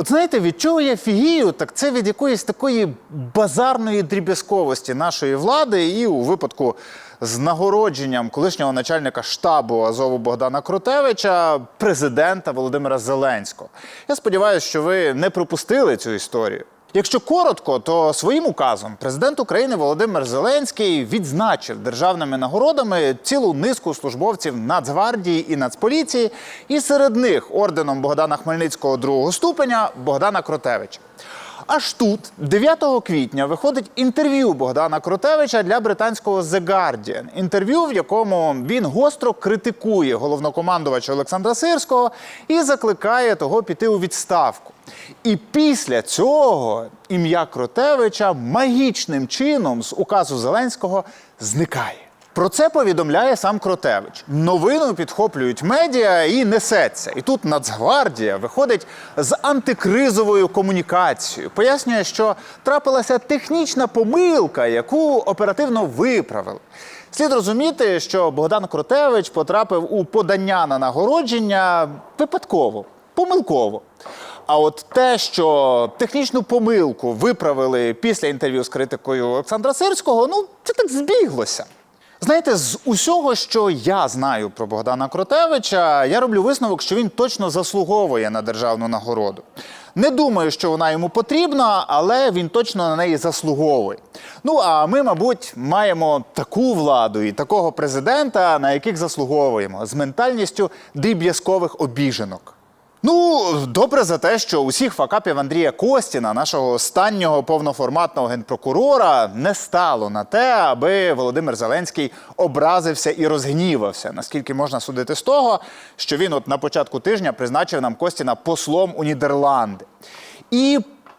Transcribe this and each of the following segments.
От знаєте, від чого я фігію, так це від якоїсь такої базарної дріб'язковості нашої влади, і у випадку з нагородженням колишнього начальника штабу Азову Богдана Крутевича, президента Володимира Зеленського. Я сподіваюся, що ви не пропустили цю історію. Якщо коротко, то своїм указом президент України Володимир Зеленський відзначив державними нагородами цілу низку службовців Нацгвардії і Нацполіції, і серед них орденом Богдана Хмельницького другого ступеня Богдана Кротевича. Аж тут, 9 квітня, виходить інтерв'ю Богдана Кротевича для британського The Guardian. Інтерв'ю, в якому він гостро критикує головнокомандувача Олександра Сирського і закликає того піти у відставку. І після цього ім'я Кротевича магічним чином з указу Зеленського зникає. Про це повідомляє сам Кротевич. Новину підхоплюють медіа і несеться. І тут Нацгвардія виходить з антикризовою комунікацією. Пояснює, що трапилася технічна помилка, яку оперативно виправили. Слід розуміти, що Богдан Кротевич потрапив у подання на нагородження випадково, помилково. А от те, що технічну помилку виправили після інтерв'ю з критикою Олександра Сирського, ну це так збіглося. Знаєте, з усього, що я знаю про Богдана Кротевича, я роблю висновок, що він точно заслуговує на державну нагороду. Не думаю, що вона йому потрібна, але він точно на неї заслуговує. Ну а ми, мабуть, маємо таку владу і такого президента, на яких заслуговуємо, з ментальністю дріб'язкових обіженок. Ну, добре за те, що усіх факапів Андрія Костіна, нашого останнього повноформатного генпрокурора, не стало на те, аби Володимир Зеленський образився і розгнівався. Наскільки можна судити з того, що він от на початку тижня призначив нам Костіна послом у Нідерланди. І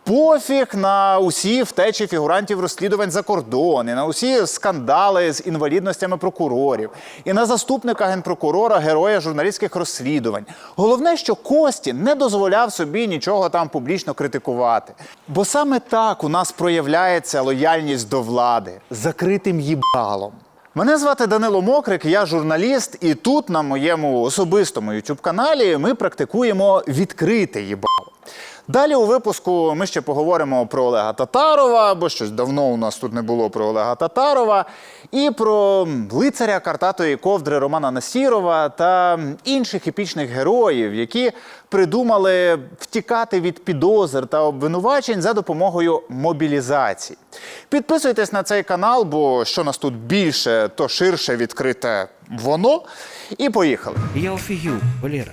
Пофіг на усі втечі фігурантів розслідувань за кордон, і на усі скандали з інвалідностями прокурорів, і на заступника генпрокурора, героя журналістських розслідувань. Головне, що Кості не дозволяв собі нічого там публічно критикувати. Бо саме так у нас проявляється лояльність до влади закритим їбалом. Мене звати Данило Мокрик, я журналіст, і тут на моєму особистому youtube каналі ми практикуємо відкрите їбало. Далі у випуску ми ще поговоримо про Олега Татарова, бо щось давно у нас тут не було про Олега Татарова, і про лицаря картатої ковдри Романа Насірова та інших епічних героїв, які придумали втікати від підозр та обвинувачень за допомогою мобілізації. Підписуйтесь на цей канал, бо що нас тут більше, то ширше відкрите воно. І поїхали. Я офігів, Валера.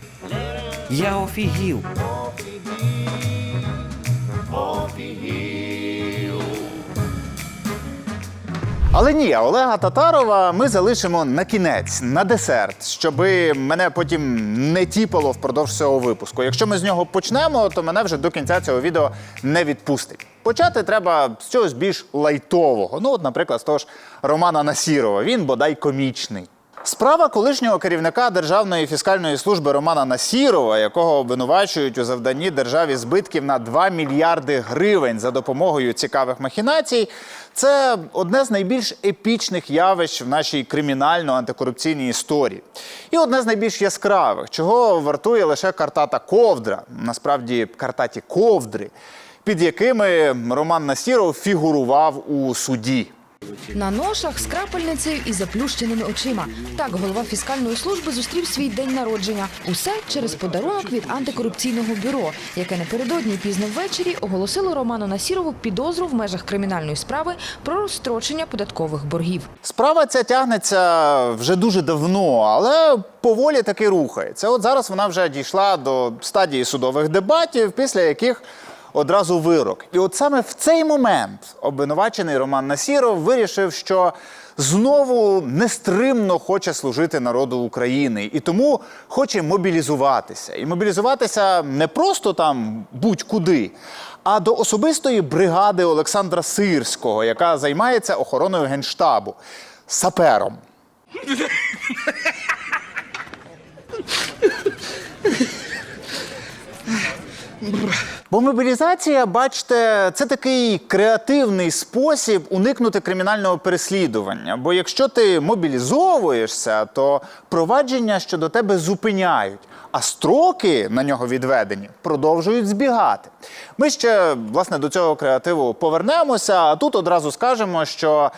Я офігів. Але ні, Олега Татарова ми залишимо на кінець, на десерт, щоб мене потім не тіпало впродовж цього випуску. Якщо ми з нього почнемо, то мене вже до кінця цього відео не відпустить. Почати треба з чогось більш лайтового. Ну, от, наприклад, з того ж Романа Насірова. Він бодай комічний. Справа колишнього керівника Державної фіскальної служби Романа Насірова, якого обвинувачують у завданні державі збитків на 2 мільярди гривень за допомогою цікавих махінацій, це одне з найбільш епічних явищ в нашій кримінально-антикорупційній історії. І одне з найбільш яскравих, чого вартує лише картата ковдра, насправді картаті ковдри, під якими Роман Насіров фігурував у суді. На ношах з крапельницею і заплющеними очима. Так голова фіскальної служби зустрів свій день народження. Усе через подарунок від антикорупційного бюро, яке напередодні пізно ввечері оголосило Роману Насірову підозру в межах кримінальної справи про розстрочення податкових боргів. Справа ця тягнеться вже дуже давно, але поволі таки рухається. От зараз вона вже дійшла до стадії судових дебатів, після яких одразу вирок. І от саме в цей момент обвинувачений Роман Насіров вирішив, що знову нестримно хоче служити народу України і тому хоче мобілізуватися. І мобілізуватися не просто там будь-куди, а до особистої бригади Олександра Сирського, яка займається охороною генштабу сапером. Бо мобілізація, бачите, це такий креативний спосіб уникнути кримінального переслідування. Бо якщо ти мобілізовуєшся, то провадження щодо тебе зупиняють. А строки на нього відведені продовжують збігати. Ми ще власне до цього креативу повернемося. А тут одразу скажемо, що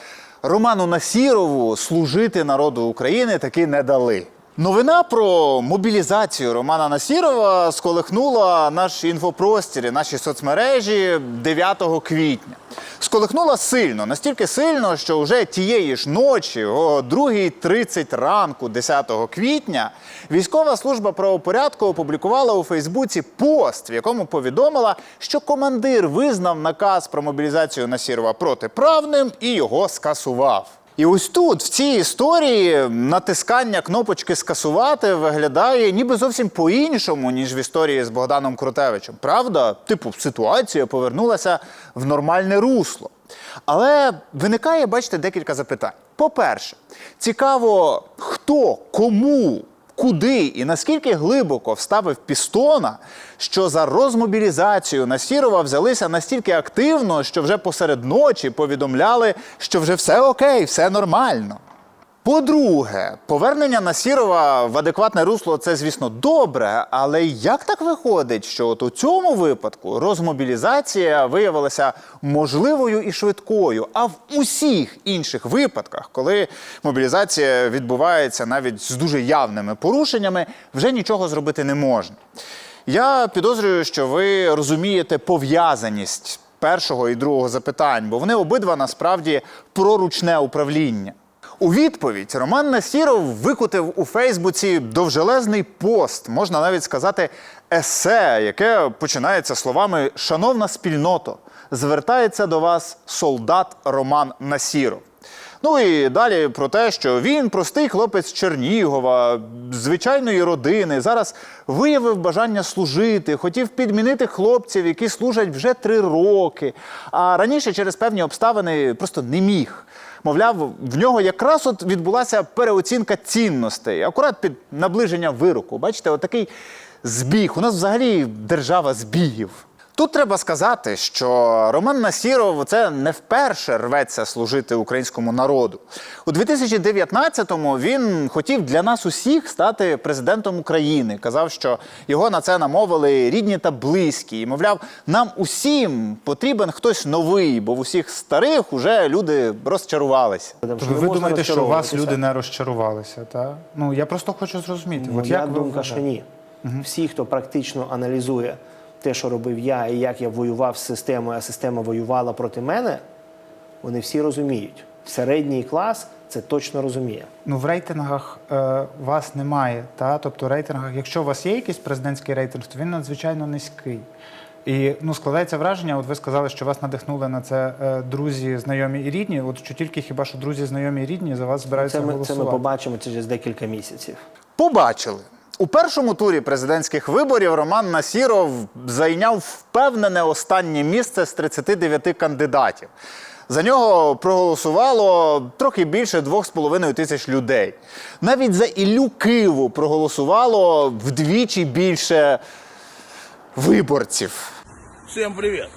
Роману Насірову служити народу України таки не дали. Новина про мобілізацію Романа Насірова сколихнула наш інфопростір, наші соцмережі 9 квітня. Сколихнула сильно, настільки сильно, що вже тієї ж ночі, о 2.30 ранку, 10 квітня, військова служба правопорядку опублікувала у Фейсбуці пост, в якому повідомила, що командир визнав наказ про мобілізацію Насірова протиправним і його скасував. І ось тут, в цій історії, натискання кнопочки скасувати виглядає ніби зовсім по-іншому, ніж в історії з Богданом Крутевичем. Правда, типу, ситуація повернулася в нормальне русло. Але виникає, бачите, декілька запитань. По-перше, цікаво, хто, кому, куди і наскільки глибоко вставив пістона, що за розмобілізацію Насірова взялися настільки активно, що вже посеред ночі повідомляли, що вже все окей, все нормально. По-друге, повернення Насірова в адекватне русло це, звісно, добре, але як так виходить, що от у цьому випадку розмобілізація виявилася можливою і швидкою, а в усіх інших випадках, коли мобілізація відбувається навіть з дуже явними порушеннями, вже нічого зробити не можна. Я підозрюю, що ви розумієте пов'язаність першого і другого запитань, бо вони обидва насправді про ручне управління. У відповідь Роман Насіров викотив у Фейсбуці довжелезний пост, можна навіть сказати, есе, яке починається словами Шановна спільното, звертається до вас солдат Роман Насіров. Ну і далі про те, що він простий хлопець Чернігова, звичайної родини, зараз виявив бажання служити, хотів підмінити хлопців, які служать вже три роки. А раніше через певні обставини просто не міг. Мовляв, в нього якраз от відбулася переоцінка цінностей, акурат під наближення вироку. Бачите, отакий збіг. У нас взагалі держава збігів. Тут треба сказати, що Роман Насіров це не вперше рветься служити українському народу. У 2019-му він хотів для нас усіх стати президентом України. Казав, що його на це намовили рідні та близькі. І мовляв, нам усім потрібен хтось новий, бо в усіх старих уже люди розчарувалися. Тобто ви думаєте, що у вас люди не розчарувалися, так? Ну я просто хочу зрозуміти. Моя От як думка, що ні. Всі, хто практично аналізує те, що робив я, і як я воював з системою, а система воювала проти мене, вони всі розуміють. Середній клас це точно розуміє. Ну в рейтингах е, вас немає. Та? Тобто в рейтингах, якщо у вас є якийсь президентський рейтинг, то він надзвичайно низький. І ну, складається враження, от ви сказали, що вас надихнули на це е, друзі, знайомі і рідні. От що тільки хіба що друзі, знайомі і рідні за вас збираються Це ми, це ми побачимо через декілька місяців. Побачили. У першому турі президентських виборів Роман Насіров зайняв впевнене останнє місце з 39 кандидатів. За нього проголосувало трохи більше 2,5 тисяч людей. Навіть за Іллю Киву проголосувало вдвічі більше виборців. Всем привет!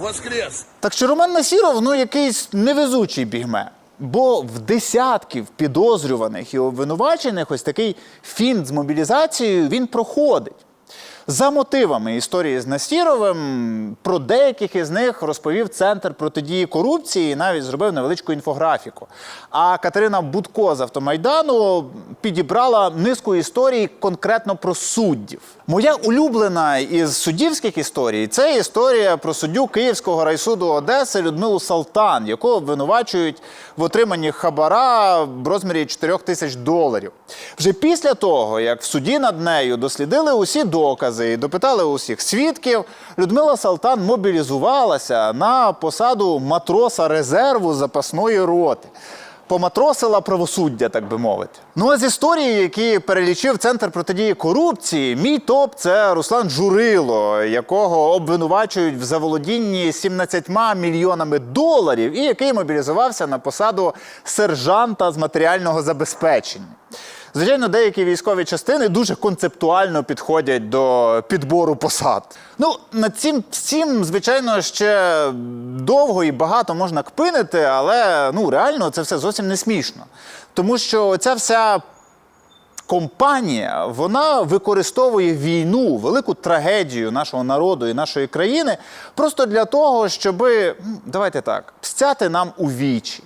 Воскрес! Так що Роман Насіров ну якийсь невезучий бігме. Бо в десятків підозрюваних і обвинувачених ось такий фінт з мобілізацією він проходить. За мотивами історії з Насіровим про деяких із них розповів Центр протидії корупції і навіть зробив невеличку інфографіку. А Катерина Будко з автомайдану підібрала низку історій конкретно про суддів. Моя улюблена із суддівських історій це історія про суддю Київського райсуду Одеси Людмилу Салтан, яку обвинувачують в отриманні хабара в розмірі 4 тисяч доларів. Вже після того, як в суді над нею дослідили усі докази і допитали усіх свідків, Людмила Салтан мобілізувалася на посаду матроса резерву запасної роти. Поматросила правосуддя, так би мовити. Ну а з історії, які перелічив центр протидії корупції, мій топ це Руслан Журило, якого обвинувачують в заволодінні 17 мільйонами доларів, і який мобілізувався на посаду сержанта з матеріального забезпечення. Звичайно, деякі військові частини дуже концептуально підходять до підбору посад. Ну, над цим всім, звичайно, ще довго і багато можна кпинити, але ну реально це все зовсім не смішно. Тому що ця вся компанія вона використовує війну, велику трагедію нашого народу і нашої країни просто для того, щоб, давайте так, стяти нам у вічі.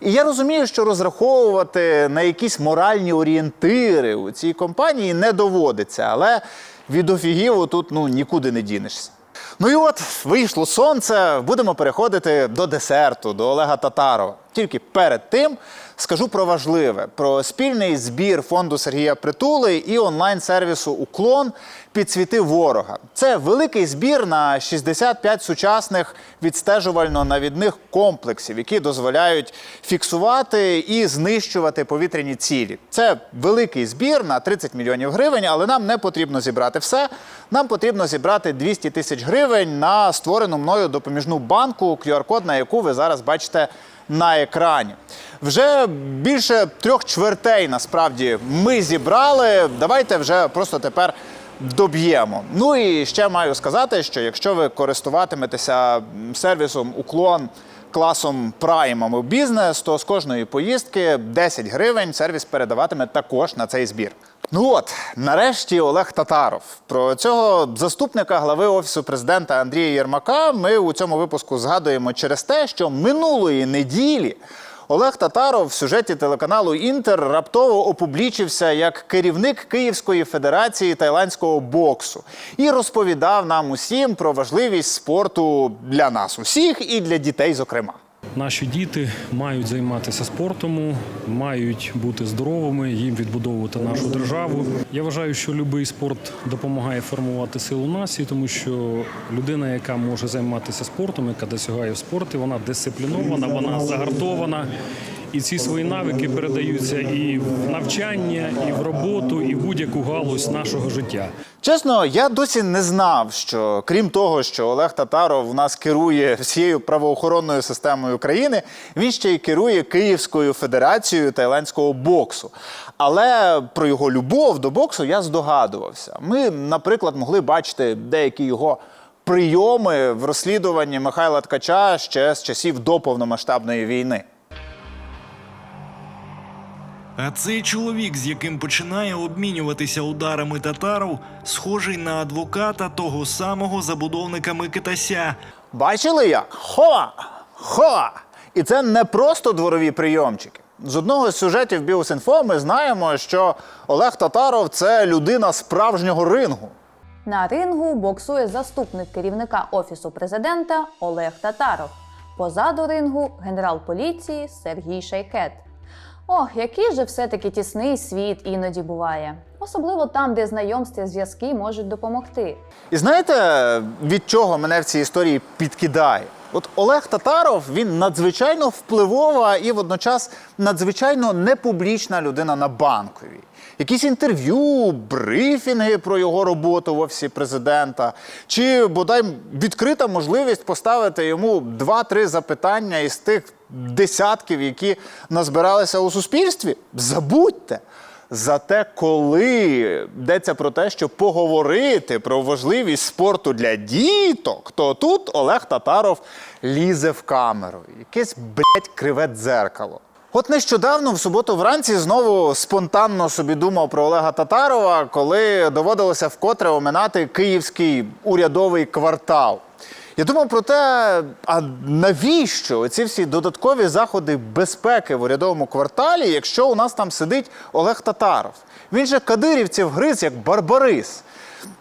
І я розумію, що розраховувати на якісь моральні орієнтири у цій компанії не доводиться, але від офігіву тут ну, нікуди не дінешся. Ну і от вийшло сонце. Будемо переходити до десерту, до Олега Татарова. Тільки перед тим скажу про важливе: про спільний збір фонду Сергія Притули і онлайн-сервісу Уклон підсвіти ворога. Це великий збір на 65 сучасних відстежувально-навідних комплексів, які дозволяють фіксувати і знищувати повітряні цілі. Це великий збір на 30 мільйонів гривень, але нам не потрібно зібрати все. Нам потрібно зібрати 200 тисяч гривень на створену мною допоміжну банку, QR-код на яку ви зараз бачите на екрані. Вже більше трьох чвертей насправді ми зібрали. Давайте вже просто тепер доб'ємо. Ну і ще маю сказати, що якщо ви користуватиметеся сервісом Уклон класом Prime або бізнес, то з кожної поїздки 10 гривень сервіс передаватиме також на цей збір. Ну от, нарешті Олег Татаров. Про цього заступника глави офісу президента Андрія Єрмака ми у цьому випуску згадуємо через те, що минулої неділі Олег Татаров в сюжеті телеканалу Інтер раптово опублічився як керівник Київської федерації тайландського боксу і розповідав нам усім про важливість спорту для нас усіх і для дітей, зокрема. Наші діти мають займатися спортом, мають бути здоровими, їм відбудовувати нашу державу. Я вважаю, що будь-який спорт допомагає формувати силу нації, тому що людина, яка може займатися спортом, яка досягає в спорті, вона дисциплінована, вона загартована. І ці свої навики передаються і в навчання, і в роботу, і в будь-яку галузь нашого життя. Чесно, я досі не знав, що крім того, що Олег Татаров у нас керує всією правоохоронною системою країни, він ще й керує Київською федерацією тайландського боксу. Але про його любов до боксу я здогадувався. Ми, наприклад, могли бачити деякі його прийоми в розслідуванні Михайла Ткача ще з часів до повномасштабної війни. А цей чоловік, з яким починає обмінюватися ударами татаров, схожий на адвоката того самого забудовника Микитася. Бачили як? Хо! Хо! І це не просто дворові прийомчики. З одного з сюжетів Біосінфо ми знаємо, що Олег Татаров це людина справжнього рингу. На рингу боксує заступник керівника офісу президента Олег Татаров. Позаду рингу генерал поліції Сергій Шайкет. Ох, який же все-таки тісний світ іноді буває, особливо там, де знайомства зв'язки можуть допомогти. І знаєте, від чого мене в цій історії підкидає? От Олег Татаров він надзвичайно впливова і водночас надзвичайно непублічна людина на банковій. Якісь інтерв'ю, брифінги про його роботу в офісі президента, чи бодай відкрита можливість поставити йому два-три запитання із тих десятків, які назбиралися у суспільстві. Забудьте. Зате, коли йдеться про те, щоб поговорити про важливість спорту для діток, то тут Олег Татаров лізе в камеру. Якесь блять криве дзеркало. От нещодавно, в суботу вранці, знову спонтанно собі думав про Олега Татарова, коли доводилося вкотре оминати київський урядовий квартал. Я думав про те, а навіщо ці всі додаткові заходи безпеки в урядовому кварталі, якщо у нас там сидить Олег Татаров? Він же кадирівців гриз як барбарис.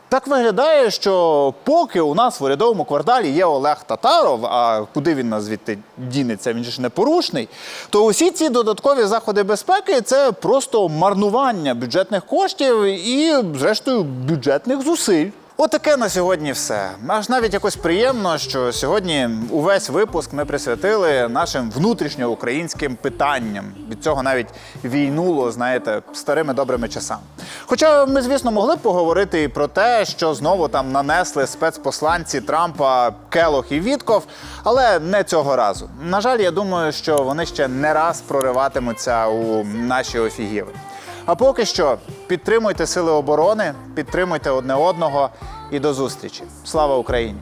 Так виглядає, що поки у нас в урядовому кварталі є Олег Татаров, а куди він нас звідти дінеться, він ж непорушний, то усі ці додаткові заходи безпеки це просто марнування бюджетних коштів і, зрештою, бюджетних зусиль. Отаке на сьогодні все. Аж навіть якось приємно, що сьогодні увесь випуск ми присвятили нашим внутрішньоукраїнським питанням. Від цього навіть війнуло, знаєте, старими добрими часами. Хоча ми, звісно, могли б поговорити і про те, що знову там нанесли спецпосланці Трампа Келох і Вітков, але не цього разу. На жаль, я думаю, що вони ще не раз прориватимуться у наші офігіви. А поки що підтримуйте сили оборони, підтримуйте одне одного і до зустрічі. Слава Україні!